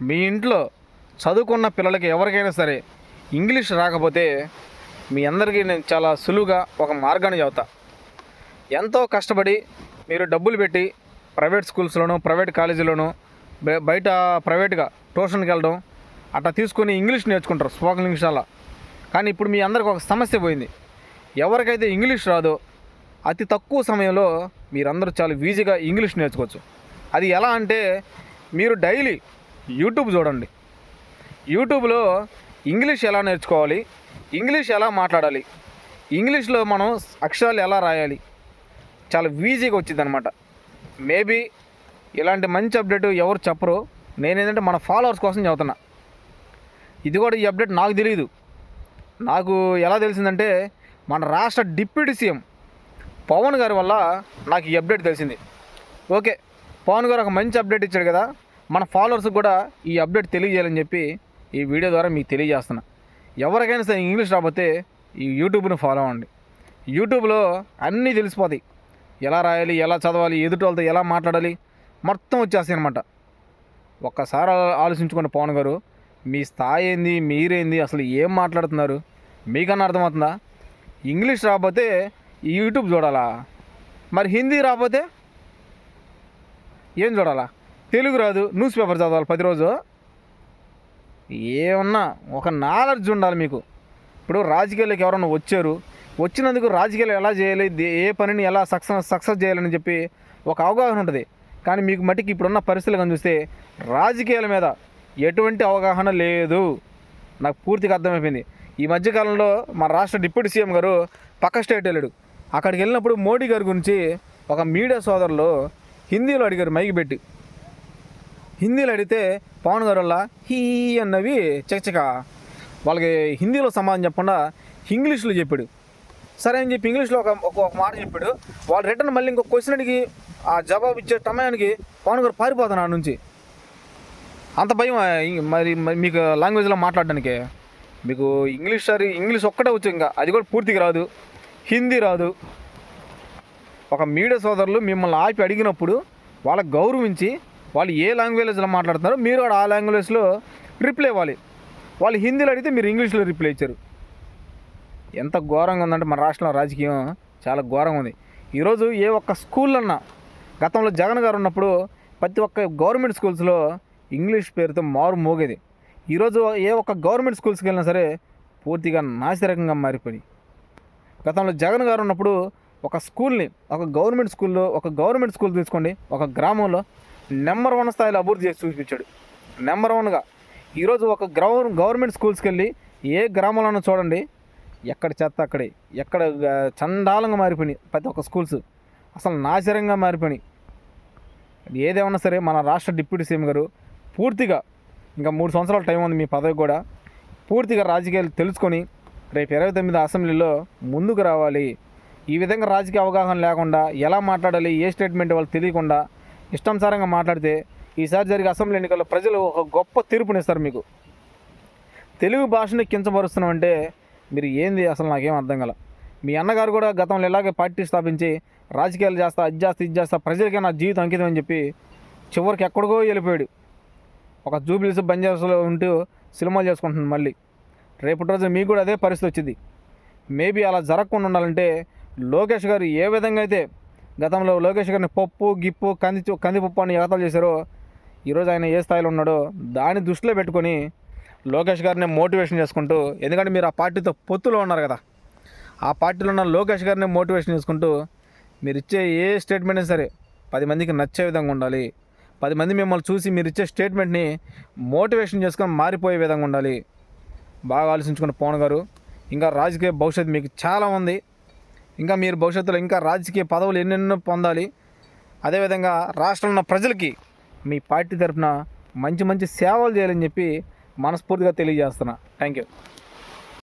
మీ ఇంట్లో చదువుకున్న పిల్లలకి ఎవరికైనా సరే ఇంగ్లీష్ రాకపోతే మీ అందరికీ నేను చాలా సులువుగా ఒక మార్గాన్ని చెబుతా. ఎంతో కష్టపడి మీరు డబ్బులు పెట్టి ప్రైవేట్ స్కూల్స్లోను ప్రైవేట్ కాలేజీలోను బయట ప్రైవేట్గా ట్యూషన్కి వెళ్ళడం అట్లా తీసుకొని ఇంగ్లీష్ నేర్చుకుంటారు స్పోకెన్ ఇంగ్లీష్ అలా. కానీ ఇప్పుడు మీ అందరికి ఒక సమస్య పోయింది. ఎవరికైతే ఇంగ్లీష్ రాదో అతి తక్కువ సమయంలో మీరందరూ చాలా ఈజీగా ఇంగ్లీష్ నేర్చుకోవచ్చు. అది ఎలా అంటే మీరు డైలీ యూట్యూబ్ చూడండి. యూట్యూబ్లో ఇంగ్లీష్ ఎలా నేర్చుకోవాలి ఇంగ్లీష్ ఎలా మాట్లాడాలి ఇంగ్లీష్లో మనం అక్షరాలు ఎలా రాయాలి చాలా ఈజీగా వచ్చింది అనమాట మేబీ ఇలాంటి మంచి అప్డేట్ ఎవరు చెప్పరు నేనేంటంటే మన ఫాలోవర్స్ కోసం చదువుతున్నా ఇది కూడా ఈ అప్డేట్ నాకు తెలియదు నాకు ఎలా తెలిసిందంటే మన రాష్ట్ర డిప్యూటీ సీఎం పవన్ గారి వల్ల నాకు ఈ అప్డేట్ తెలిసింది. ఓకే పవన్ గారు ఒక మంచి అప్డేట్ ఇచ్చాడు కదా మన ఫాలోవర్స్కి కూడా ఈ అప్డేట్ తెలియజేయాలని చెప్పి ఈ వీడియో ద్వారా మీకు తెలియజేస్తున్నా. ఎవరికైనా సరే ఇంగ్లీష్ రాకపోతే ఈ యూట్యూబ్ని ఫాలో అవ్వండి. యూట్యూబ్లో అన్నీ తెలిసిపోతాయి. ఎలా రాయాలి ఎలా చదవాలి ఎదుటి వాళ్ళతో ఎలా మాట్లాడాలి మొత్తం వచ్చేస్తాయి అనమాట ఒక్కసారి ఆ- ఆలోచించుకోండి పవన్ గారు మీ స్థాయి ఏంది మీరేంది అసలు ఏం మాట్లాడుతున్నారు మీకన్నా అర్థమవుతుందా? ఇంగ్లీష్ రాకపోతే యూట్యూబ్ చూడాలా? మరి హిందీ రాకపోతే ఏం చూడాలా? తెలుగు రాదు న్యూస్ పేపర్ చదవాలి పది రోజు. ఏమన్నా ఒక నాలెడ్జ్ ఉండాలి మీకు. ఇప్పుడు రాజకీయాల్లోకి ఎవరన్నా వచ్చారు వచ్చినందుకు రాజకీయాలు ఎలా చేయాలి ఏ పనిని ఎలా సక్సెస్ సక్సెస్ చేయాలని చెప్పి ఒక అవగాహన ఉంటుంది. కానీ మీకు మటుకి ఇప్పుడున్న పరిస్థితులు కానీ చూస్తే రాజకీయాల మీద ఎటువంటి అవగాహన లేదు. నాకు పూర్తిగా అర్థమైపోయింది. ఈ మధ్యకాలంలో మన రాష్ట్ర డిప్యూటీ సీఎం గారు పక్క స్టేట్ వెళ్ళాడు. అక్కడికి వెళ్ళినప్పుడు మోడీ గారి గురించి ఒక మీడియా సోదరులు హిందీలో అడిగారు మైకి పెట్టి. హిందీలో అడిగితే పవన్ గారు వల్ల హీ అన్నవి చకచక. వాళ్ళకి హిందీలో సమాధానం చెప్పకుండా ఇంగ్లీష్లో చెప్పాడు. సరే అని చెప్పి ఇంగ్లీష్లో ఒక ఒక మాట చెప్పాడు. వాళ్ళు రిటర్న్ మళ్ళీ ఇంకో క్వశ్చన్ అడిగి ఆ జవాబు ఇచ్చే సమయానికి పవన్ గారు పారిపోతాను ఆ నుంచి. అంత భయం మరి మరి మీకు లాంగ్వేజ్లో మాట్లాడడానికి. మీకు ఇంగ్లీష్ సరి ఇంగ్లీష్ ఒక్కటే వచ్చు ఇంకా. అది కూడా పూర్తిగా రాదు. హిందీ రాదు. ఒక మీడియా సోదరులు మిమ్మల్ని ఆపి అడిగినప్పుడు వాళ్ళకి గౌరవించి వాళ్ళు ఏ లాంగ్వేజ్లో మాట్లాడుతున్నారో మీరు కూడా ఆ లాంగ్వేజ్లో రిప్లై ఇవ్వాలి వాళ్ళు హిందీలో అడిగితే మీరు ఇంగ్లీష్లో రిప్లై ఇచ్చారు. ఎంత ఘోరంగా ఉందంటే మన రాష్ట్రంలో రాజకీయం చాలా ఘోరంగా ఉంది. ఈరోజు ఏ ఒక్క స్కూల్లన్నా గతంలో జగన్ గారు ఉన్నప్పుడు ప్రతి ఒక్క గవర్నమెంట్ స్కూల్స్లో ఇంగ్లీష్ పేరుతో మారు మోగేది. ఈరోజు ఏ ఒక్క గవర్నమెంట్ స్కూల్స్కి వెళ్ళినా సరే పూర్తిగా నాసిరకంగా మారిపోయి గతంలో జగన్ గారు ఉన్నప్పుడు ఒక స్కూల్ని ఒక గవర్నమెంట్ స్కూల్లో ఒక గవర్నమెంట్ స్కూల్ తీసుకోండి ఒక గ్రామంలో నెంబర్ వన్ స్థాయిలో అభివృద్ధి చేసి చూపించాడు. నెంబర్ వన్గా ఈరోజు ఒక గ్రౌ గవర్నమెంట్ స్కూల్స్కి వెళ్ళి ఏ గ్రామంలోనూ చూడండి ఎక్కడ చెత్త అక్కడే ఎక్కడ చండాలంగా మారిపోయినాయి ప్రతి ఒక్క స్కూల్స్. అసలు నాశరంగా మారిపోయినాయి. ఏదేమన్నా సరే మన రాష్ట్ర డిప్యూటీ సీఎం గారు పూర్తిగా ఇంకా మూడు సంవత్సరాల టైం ఉంది మీ పదవి కూడా పూర్తిగా రాజకీయాలు తెలుసుకొని రేపు ఇరవై తొమ్మిది అసెంబ్లీలో ముందుకు రావాలి. ఈ విధంగా రాజకీయ అవగాహన లేకుండా ఎలా మాట్లాడాలి ఏ స్టేట్మెంట్ వాళ్ళు తెలియకుండా ఇష్టానుసారంగా మాట్లాడితే ఈసారి జరిగే అసెంబ్లీ ఎన్నికల్లో ప్రజలు ఒక గొప్ప తీర్పునిస్తారు మీకు. తెలుగు భాషని కించపరుస్తున్నామంటే మీరు ఏంది అసలు నాకేం అర్థం కల. మీ అన్నగారు కూడా గతంలో ఇలాగే పార్టీ స్థాపించి రాజకీయాలు చేస్తా అది చేస్తా ఇది చేస్తా ప్రజలకే నా జీవితం అంకితం అని చెప్పి చివరికి ఎక్కడికో వెళ్ళిపోయాడు. ఒక జూబిలీస్ బంజారాస్లో ఉంటూ సినిమాలు చేసుకుంటున్నాను మళ్ళీ. రేపటి రోజు మీకు కూడా అదే పరిస్థితి వచ్చింది. మేబీ అలా జరగకుండా ఉండాలంటే లోకేష్ గారు ఏ విధంగా అయితే గతంలో లోకేష్ గారిని పప్పు గిప్పు కంది కందిపప్పు అని ఎగతాలు చేశారో. ఈరోజు ఆయన ఏ స్థాయిలో ఉన్నాడో దాన్ని దృష్టిలో పెట్టుకొని లోకేష్ గారిని మోటివేషన్ చేసుకుంటూ ఎందుకంటే మీరు ఆ పార్టీతో పొత్తులో ఉన్నారు కదా. ఆ పార్టీలో ఉన్న లోకేష్ గారిని మోటివేషన్ చేసుకుంటూ మీరు ఇచ్చే ఏ స్టేట్మెంట్ అయినా సరే పది మందికి నచ్చే విధంగా ఉండాలి. పది మంది మిమ్మల్ని చూసి మీరు ఇచ్చే స్టేట్మెంట్ని మోటివేషన్ చేసుకొని మారిపోయే విధంగా ఉండాలి. బాగా ఆలోచించుకున్న పవన్ గారు. ఇంకా రాజకీయ భవిష్యత్తు మీకు చాలా ఉంది. ఇంకా మీరు భవిష్యత్తులో ఇంకా రాజకీయ పదవులు ఎన్నెన్నో పొందాలి. అదేవిధంగా రాష్ట్రంలో ఉన్న ప్రజలకి మీ పార్టీ తరఫున మంచి మంచి సేవలు చేయాలని చెప్పి మనస్ఫూర్తిగా తెలియజేస్తున్నా. Thank you